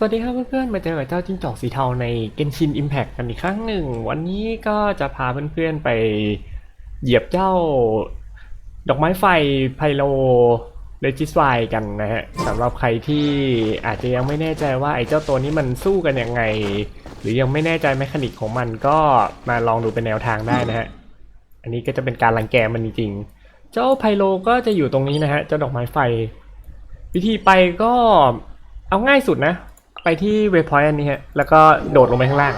สวัสดีครับเพื่อนๆ มาเจอกับเจ้าจิ้งจอกสีเทาใน Genshin Impact กันอีกครั้งหนึ่ง วันนี้ก็จะพาเพื่อนๆไปเหยียบเจ้าดอกไม้ไฟไพโลเลจิสไวกันนะฮะสำหรับใครที่อาจจะยังไม่แน่ใจว่าไอ้เจ้าตัวนี้มันสู้กันยังไง หรือยังไม่แน่ใจแมคานิกของมันก็มาลองดูเป็นแนวทางได้นะฮะ อันนี้ก็จะเป็นการรังแกมันจริงๆ เจ้าไพโลก็จะอยู่ตรงนี้นะฮะเจ้าดอกไม้ไฟ วิธีไปก็เอาง่ายสุดนะ ไปที่เวพอยต์อันนี้ฮะแล้วก็โดดลงไปข้างล่าง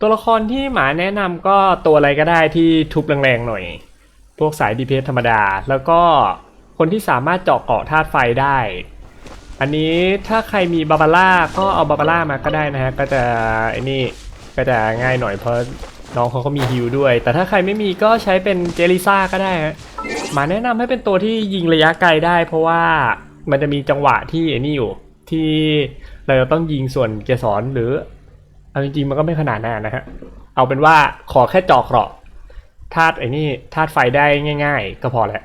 ตัวละครที่หมาแนะนำก็ตัวอะไรก็ได้ที่ทุบแรงๆหน่อย พวกสาย DPS ธรรมดา แล้วก็คนที่สามารถเจาะเกาะธาตุไฟได้ อันนี้ถ้าใครมีบาบาร่าก็เอาบาบาร่ามาก็ได้นะฮะ ก็จะไอ้นี่ก็จะง่ายหน่อยเพราะน้องเขาก็มีฮิลด้วย แต่ถ้าใครไม่มีก็ใช้เป็นเจลิซ่าก็ได้ฮะหมาแนะนำให้เป็นตัวที่ยิงระยะไกลได้ เพราะว่ามันจะมีจังหวะที่ไอ้นี่อยู่ ที่เราจะต้องยิงส่วนเกสรหรือเอาจริงๆมันก็ไม่ขนาดนั้นนะฮะเอาเป็นว่าขอแค่จอกเกราะธาตุไอ้นี่ธาตุไฟได้ง่าย ๆ ก็พอแหละ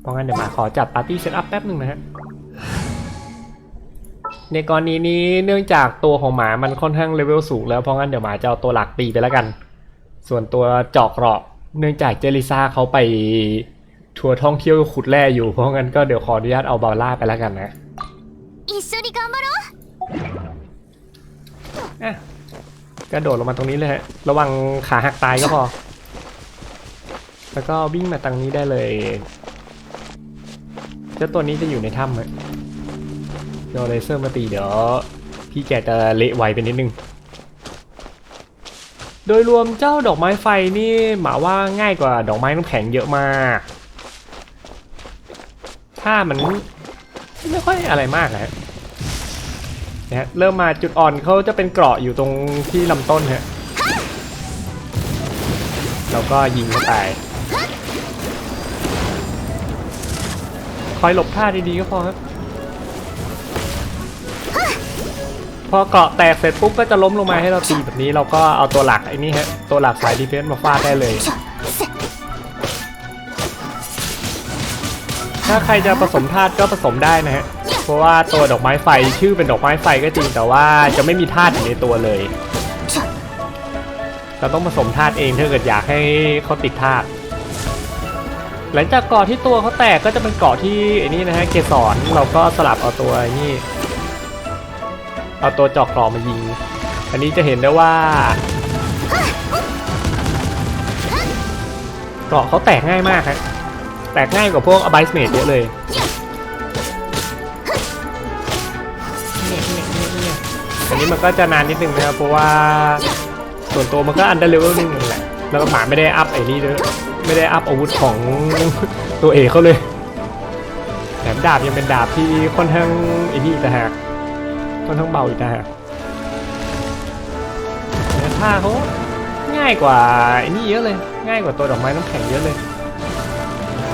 เพราะงั้นเดี๋ยวมาขอจับปาร์ตี้เซตอัพแป๊บหนึ่งนะฮะในกรณีนี้เนื่องจากตัวของหมามันค่อนข้างเลเวลสูงแล้วเพราะงั้นเดี๋ยวหมาจะเอาตัวหลักตีไปแล้วกัน ส่วนตัวจอกเกราะ เนื่องจากเจลิซาเขาไปทัวร์ท่องเที่ยวขุดแร่อยู่เพราะงั้นก็เดี๋ยวขออนุญาตเอาบาล่าไปแล้วกันนะ อะกระโดดลงมาตรงนี้เลยฮะ ระวังขาหักตายก็พอ แล้วก็วิ่งมาตรงนี้ได้เลย เจ้าตัวนี้จะอยู่ในถ้ำฮะเดี๋ยวเลเซอร์มาตีเดี๋ยว พี่แกจะเละไวไปนิดนึง โดยรวมเจ้าดอกไม้ไฟนี่หมาว่าง่ายกว่าดอกไม้น้ำแข็งเยอะมากถ้ามันไม่ค่อยอะไรมากนะ นะฮะเริ่มมาจุดอ่อนเขาจะเป็นเกราะอยู่ตรงที่ลำต้นฮะเราก็ยิงเข้าไปคอยหลบท่าดีๆก็พอครับพอเกาะแตกเสร็จปุ๊บก็จะล้มลงมาให้เราตีแบบนี้เราก็เอาตัวหลักไอ้นี่ฮะตัวหลักสายดีเฟนส์มาฟาดได้เลย ถ้าใครจะผสมธาตุก็ผสมได้นะฮะ เพราะว่าตัวดอกไม้ไฟชื่อเป็นดอกไม้ไฟก็จริงแต่ว่าจะไม่มีธาตุอยู่ในตัวเลย เราต้องผสมธาตุเองถ้าเกิดอยากให้เขาติดธาตุหลังจากเกาะที่ตัวเขาแตกก็จะเป็นเกาะที่ไอ้นี่นะฮะเกสรเราก็สลับเอาตัวนี่เอาตัวจอกกรอมายิง อันนี้จะเห็นได้ว่าเกาะเขาแตกง่ายมากฮะแตกง่ายกว่าพวกอ b บ s สเมดเยอะเลย อันนี้มันก็จะนานนิดนึงนะครับเพราะว่าส่วนตัวมันก็อันเดอร์เลเวลนึงแหละแล้วก็หมาไม่ได้อัพไอ้นี่ด้วยไม่ได้อัพอาวุธของตัวเอกเขาเลยแถมดาบยังเป็นดาบที่ค่อนข้างไอ้นี่อีกต่หากค่อนข้างเบาอีกต่หากแต่ท่าเขาง่ายกว่าไอ้นี่เยอะเลย ง่ายกว่าตัวดอกไม้น้ำแข็งเยอะเลย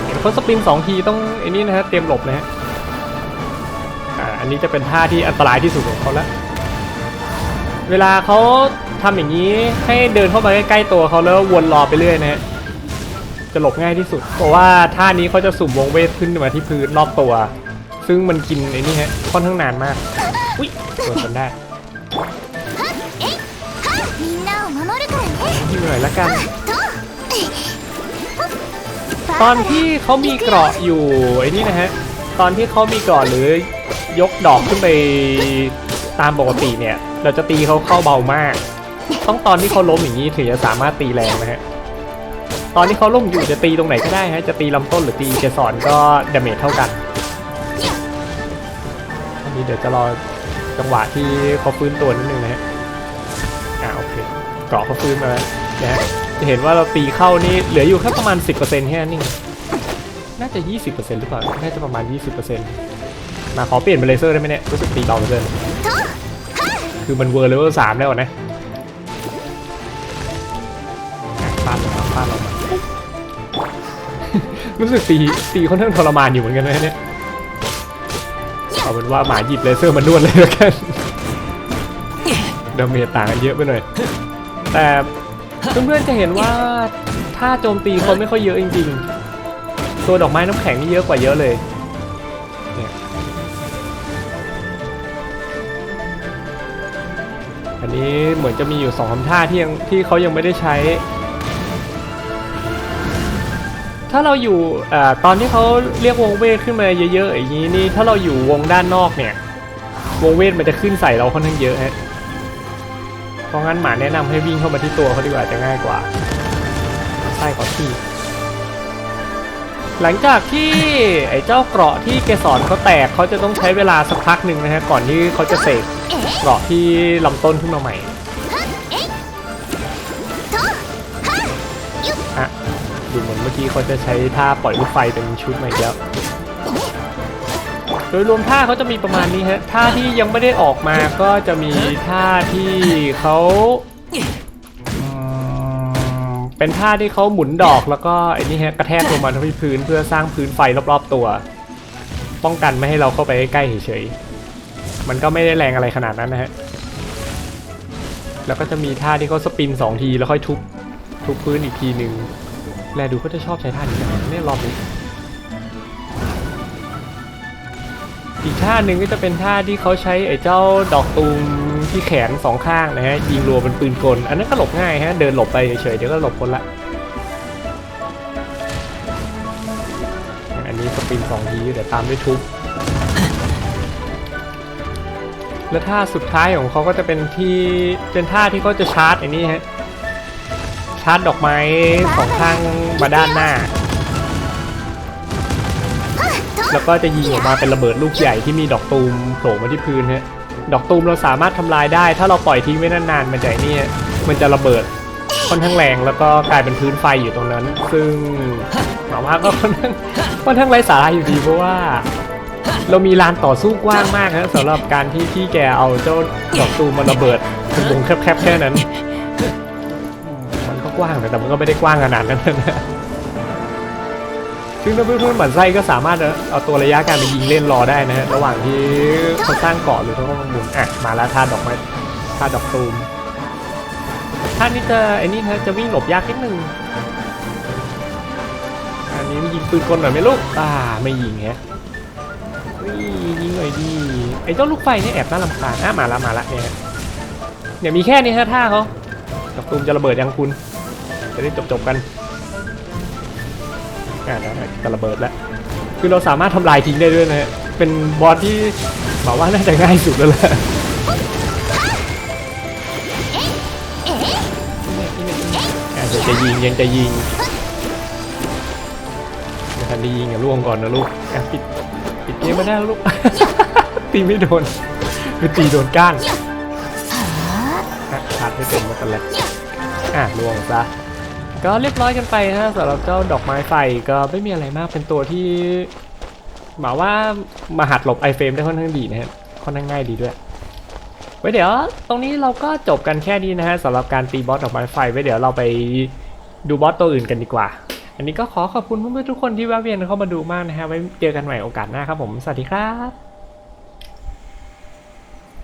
เห็นเขาสปินสองทีต้องไอ้นี่นะฮะเตรียมหลบนะฮะอ่าอันนี้จะเป็นท่าที่อันตรายที่สุดของเขาแล้ว เวลาเขาทำอย่างนี้ให้เดินเข้ามาใกล้ๆตัวเขาแล้ววนรอไปเรื่อยนะจะหลบง่ายที่สุด เพราะว่าท่านี้เขาจะสุ่มวงเวทขึ้นมาที่พื้นรอบตัว ซึ่งมันกินไอ้นี่ฮะค่อนข้างนานมาก อุ้ยโดนจนได้ยิงหน่อยละกัน ตอนที่เขามีเกราะอยู่ไอ้นี่นะฮะ ตอนที่เขามีเกราะหรือยกดอกขึ้นไปตามปกติเนี่ย เราจะตีเขาเข้าเบามาก ต้องตอนที่เขาล้มอย่างนี้ถึงจะสามารถตีแรงนะฮะ ตอนที่เขาล้มอยู่จะตีตรงไหนก็ได้ฮะ จะตีลำต้นหรือตีเกสรก็ดาเมจเท่ากัน อันนี้เดี๋ยวจะรอจังหวะที่เขาฟื้นตัวนิดนึงนะฮะ อ่าโอเคเกราะเขาฟื้นมาแล้วนะฮะ จะเห็นว่าเราตีเข้านี่เหลืออยู่แค่ประมาณ 10%แค่นั้น่าจะ 20%หรือเปล่า น่าจะประมาณ 20%มาขอเปลี่ยนเป็นเลเซอร์ได้ไหมเนี่ย รู้สึกตีเบาเกิน คือมันเวอร์เลเวลสามแล้วนะอะฟาดลงมาฟาดลงมารู้สึกตีตีค่อนข้างทรมานอยู่เหมือนกันนะเนี่ยเอาเป็นว่าหมาหยิบเลเซอร์มานวดเลยแล้วกันดาเมจต่างกันเยอะไปหน่อย แต่เพื่อนๆจะเห็นว่าถ้าโจมตีคนไม่ค่อยเยอะจริงๆ ตัวดอกไม้น้ำแข็งนี่เยอะกว่าเยอะเลย อันนี้เหมือนจะมีอยู่สองคำท่าที่ยังที่เขายังไม่ได้ใช้ ถ้าเราอยู่อตอนที่เขาเรียกวงเวทขึ้นมาเยอะๆอย่างนี้นี่ถ้าเราอยู่วงด้านนอกเนี่ยวงเวทมันจะขึ้นใส่เราค่อนข้างเยอะฮะเพราะงั้นหมาแนะนำให้วิ่งเข้ามาที่ตัวเขาดีกว่าจะง่ายกว่าใช่ขอที่หลังจากที่ไอ้เจ้าเกราะที่เกสรเขาแตกเขาจะต้องใช้เวลาสักพักหนึ่งนะฮะก่อนที่เขาจะเสก กรอะที่ลำต้นขึ้นมาใหม่ฮะดูเหมือนเมื่อกี้เขาจะใช้ท่าปล่อยลูกไฟเป็นชุดมาอีกแล้วโดยรวมท่าเขาจะมีประมาณนี้ฮะท่าที่ยังไม่ได้ออกมาก็จะมีท่าที่เขาเป็นท่าที่เขาหมุนดอกแล้วก็ไอ้นี่ฮะกระแทกลงมาที่พื้นเพื่อสร้างพื้นไฟรอบๆตัว ป้องกันไม่ให้เราเข้าไปใกล้เฉยๆ มันก็ไม่ได้แรงอะไรขนาดนั้นนะฮะ แล้วก็จะมีท่าที่เขาสปินสองทีแล้วค่อยทุบทุบพื้นอีกทีหนึ่งแลดูก็จะชอบใช้ท่านี้นะเนี่ยรอบนี้อีกท่าหนึ่งก็จะเป็นท่าที่เขาใช้ไอ้เจ้าดอกตูมที่แขนสองข้างนะฮะยิงรัวเป็นปืนกล อันนั้นก็หลบง่ายฮะเดินหลบไปเฉยๆเดี๋ยวก็หลบคนละ อันนี้สปินสองทีเดี๋ยวตามด้วยทุบ แล้วท่าสุดท้ายของเขาก็จะเป็นที่เป็นท่าที่เขาจะชาร์จไอ้นี่ฮะชาร์จดอกไม้สองข้างมาด้านหน้า แล้วก็จะยิงออกมาเป็นระเบิดลูกใหญ่ที่มีดอกตูมโผล่มาที่พื้นฮะดอกตูมเราสามารถทำลายได้ ถ้าเราปล่อยทิ้งไว้นานๆมันจะไอ้นี่ฮะมันจะระเบิดค่อนข้างแรงแล้วก็กลายเป็นพื้นไฟอยู่ตรงนั้น ซึ่งหมาว่าก็ค่อนข้างค่อนข้างไร้สาระอยู่ดีเพราะว่า เรามีลานต่อสู้กว้างมากฮะสำหรับการที่พี่แกเอาเจ้าดอกตูมมาระเบิดเป็นวงแคบๆแค่นั้น มันก็กว้างแต่มันก็ไม่ได้กว้างขนาดนั้นนะซึ่งถ้าเพื่อนๆหมั่นไส้ก็สามารถเอาตัวระยะการไปยิงเล่นรอได้นะฮะระหว่างที่เขาสร้างเกาะหรือเขากำลังหมุนอะมาแล้วท่าดอกไม้ท่าดอกตูมท่านี้จะไอ้นี่นะจะวิ่งหลบยากนิดนึงอันนี้ยิงปืนกลหน่อยไหมลูกอ่าไม่ยิงฮะ เฮ้ยยิงหน่อยดีไอ้เจ้าลูกไฟเนี่ยแอบน่ารำคาญอะมาละมาละเนี่ยเนี่ยมีแค่นี้ฮะท่าเขาดอกตูมจะระเบิดยังคุณ จะได้จบจบกันอ่าได้จะระเบิดแล้วคือเราสามารถทำลายทิ้งได้ด้วยนะฮะเป็นบอสที่บอกว่าน่าจะง่ายสุดแล้วแหละอะยังจะยิงยังจะยิงยังทันได้ยิงอย่าล่วงก่อนนะลูกอะปิด ปิดเกมมาได้แล้วลูก ตีไม่โดนคือตีโดนก้านขาดไม่เต็มมากันเลยอะลวงซะก็เรียบร้อยกันไปฮะสำหรับเจ้าดอกไม้ไฟก็ไม่มีอะไรมากเป็นตัวที่หมายว่ามาหัดหลบไอเฟรมได้ค่อนข้างดีนะฮะค่อนข้างง่ายดีด้วยไว้เดี๋ยว ตรงนี้เราก็จบกันแค่นี้นะฮะสำหรับการตีบอสดอกไม้ไฟไว้เดี๋ยวเราไปดูบอสตัวอื่นกันดีกว่า อันนี้ก็ขอขอบคุณเพื่อนๆทุกคนที่แวะเวียนเข้ามาดูมากนะฮะไว้เจอกันใหม่โอกาสหน้าครับผมสวัสดีครับ